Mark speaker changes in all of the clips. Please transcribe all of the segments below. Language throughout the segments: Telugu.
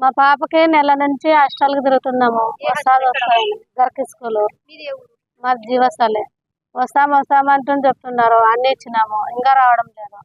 Speaker 1: మా పాపకి నెల నుంచి హాస్టల్కి తిరుగుతున్నాము. వస్తాది వస్తాది. గర్కి స్కూల్
Speaker 2: మీది ఏ ఊరు?
Speaker 1: మాది జీవస్థలే. వస్తాం వస్తాం అంటూ చెప్తున్నారు. అన్ని ఇచ్చినాము. ఇంకా రావడం లేదు.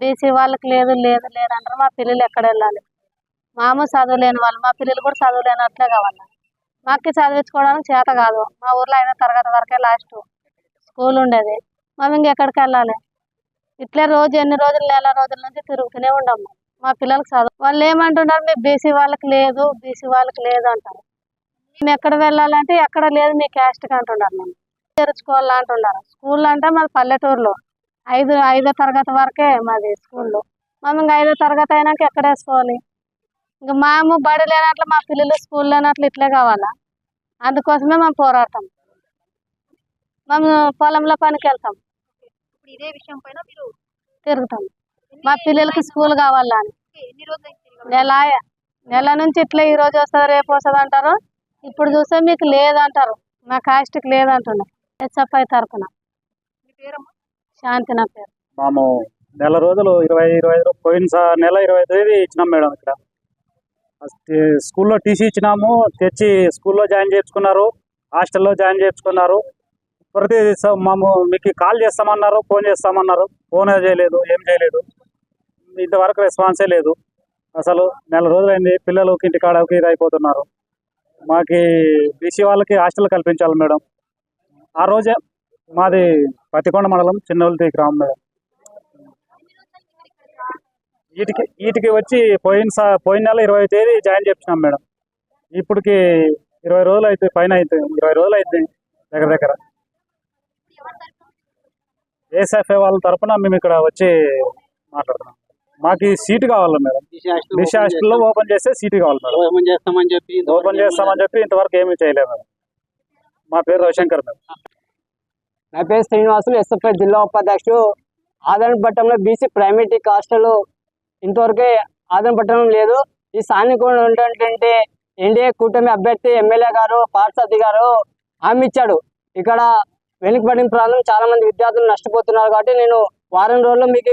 Speaker 1: బీసీ వాళ్ళకి లేదు లేదు లేదు అంటారు. మా పిల్లలు ఎక్కడ వెళ్ళాలి? మాము చదువులేని వాళ్ళు. మా పిల్లలు కూడా చదువులేనట్లే కావాలి? మాకు చదివించుకోవడానికి చేత కాదు. మా ఊర్లో ఐదో తరగతి వరకే లాస్ట్. స్కూల్ ఉండేది. మేము ఇంకెక్కడికి వెళ్ళాలి? ఇట్లే రోజు ఎన్ని రోజులు నెల రోజుల నుంచి తిరుగుతూనే ఉండము మా పిల్లలకి చదువు. వాళ్ళు ఏమంటున్నారు మీ బీసీ వాళ్ళకి లేదు బీసీ వాళ్ళకి లేదు అంటారు. మేము ఎక్కడ వెళ్ళాలంటే ఎక్కడ లేదు మీ క్యాస్ట్కి అంటున్నారు మేము తెరుచుకోవాలా అంటున్నారు. స్కూల్ అంటే మాది పల్లెటూరులో. ఐదు ఐదో తరగతి వరకే మాది స్కూల్లో. మేము ఇంకా ఐదో తరగతి అయినాక ఎక్కడ వేసుకోవాలి? ఇంకా మేము బడి లేనట్లు మా పిల్లలు స్కూల్ లేనట్లు ఇట్లే కావాలా? అందుకోసమే మేము పోరాటం మేము పొలంలో పనికి వెళ్తాం.
Speaker 2: ఇదే విషయం పైన మీరు
Speaker 1: తిరుగుతాం. మా పిల్లలకి స్కూల్ కావాలా అని
Speaker 2: ఎన్ని రోజులు అయింది తిరగడం?
Speaker 1: నెల నెల నుంచి ఇట్లా ఈ రోజు వస్తుంది రేపు వస్తుంది అంటారు. ఇప్పుడు చూస్తే మీకు లేదంటారు. మా కాస్ట్కి లేదంటున్నారు హెచ్ఎఫ్ఐ తరఫున శాంతి నా పేరు.
Speaker 3: మేము నెల రోజులు ఇరవై ఇరవై ఐదు పోయిన నెల ఇరవై ఐదు తేదీ ఇచ్చినాం మేడం ఇక్కడ. స్కూల్లో టీసీ ఇచ్చినాము తెచ్చి స్కూల్లో జాయిన్ చేర్చుకున్నారు హాస్టల్లో జాయిన్ చేర్చుకున్నారు ప్రతి మేము మీకు కాల్ చేస్తామన్నారు ఫోన్ చేస్తామన్నారు. ఫోన్ చేయలేదు ఏం చేయలేదు. ఇంతవరకు రెస్పాన్సే లేదు. అసలు నెల రోజులైంది పిల్లలు ఇంటి కాడకి ఇది అయిపోతున్నారు మాకి బీసీ వాళ్ళకి హాస్టల్ కల్పించాలి మేడం. ఆ రోజే మాది పత్తికొండ మండలం చిన్నవల్తి గ్రామం మేడం. వీటికి వీటికి వచ్చి పోయిన సా- పోయిన నెల ఇరవై తేదీ జాయిన్ చేపించినాం మేడం. ఇప్పటికి ఇరవై రోజులు అయితే పైన అయితే ఇరవై రోజులు అయితే దగ్గర దగ్గర. ఏఎస్ఎఫ్ఏ వాళ్ళ తరఫున మేము ఇక్కడ వచ్చి మాట్లాడుతున్నాం. మాకు ఈ సీటు కావాలి మేడం. దిశ హాస్టల్లో ఓపెన్ చేస్తే. సీటు కావాలి మేడం.
Speaker 4: ఓపెన్ చేస్తామని చెప్పి
Speaker 3: ఓపెన్ చేస్తామని చెప్పి ఇంతవరకు ఏమీ చేయలేదు మేడం. మా పేరు రవిశంకర్ మేడం.
Speaker 4: నా పేరు శ్రీనివాసులు ఎస్ఎఫ్ఐ జిల్లా ఉపాధ్యక్షుడు. ఆదరణపట్నంలో బీసీ ప్రైమరీ హాస్టల్ ఇంతవరకే ఆదరణపట్నం లేదు. ఈ స్థానికంగా ఉన్నటువంటి ఎన్డీఏ కూటమి అభ్యర్థి ఎమ్మెల్యే గారు పార్సాది గారు హామీ ఇచ్చాడు. ఇక్కడ వెనుకబడిన ప్రాంతం చాలా మంది విద్యార్థులు నష్టపోతున్నారు కాబట్టి నేను వారం రోజుల్లో మీకు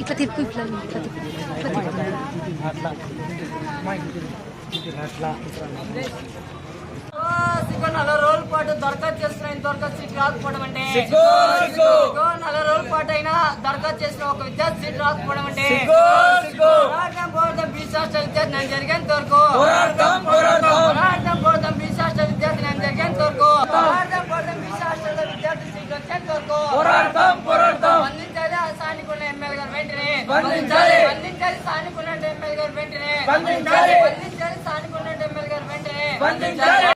Speaker 2: ఇట్లా తిప్పు ఇట్లా ఇట్లా తిప్పు
Speaker 4: నలభై రోజుల పాటు దరఖాస్తు చేస్తున్న ఇంతవరకు సీట్ రాకపోవడం అంటే నలభై రోజుల పాటు అయినా దరఖాస్తు చేసిన ఒక విద్యార్థి సీట్ రాకపోవడం అంటే పోరాటం పోరాటం బీసీ హాస్టల్ విద్యార్థి నేను జరిగేంత వరకు పోరాటం పోరాటం బీసీ హాస్టల్ విద్యార్థి నేను జరిగేంత వరకు పోరాటం పోరాటం బీసీ హాస్టల్ విద్యార్థి సీట్ వచ్చేంత వరకు స్పందించాలి ఆ స్థానికున్న ఎమ్మెల్యే గారు వెంటనే స్పందించాలి స్పందించాలి స్థానికున్న ఎమ్మెల్యే గారు వెంటనే స్పందించాలి స్పందించాలి స్థానికున్న ఎమ్మెల్యే గారు వెంటనే స్పందించాలి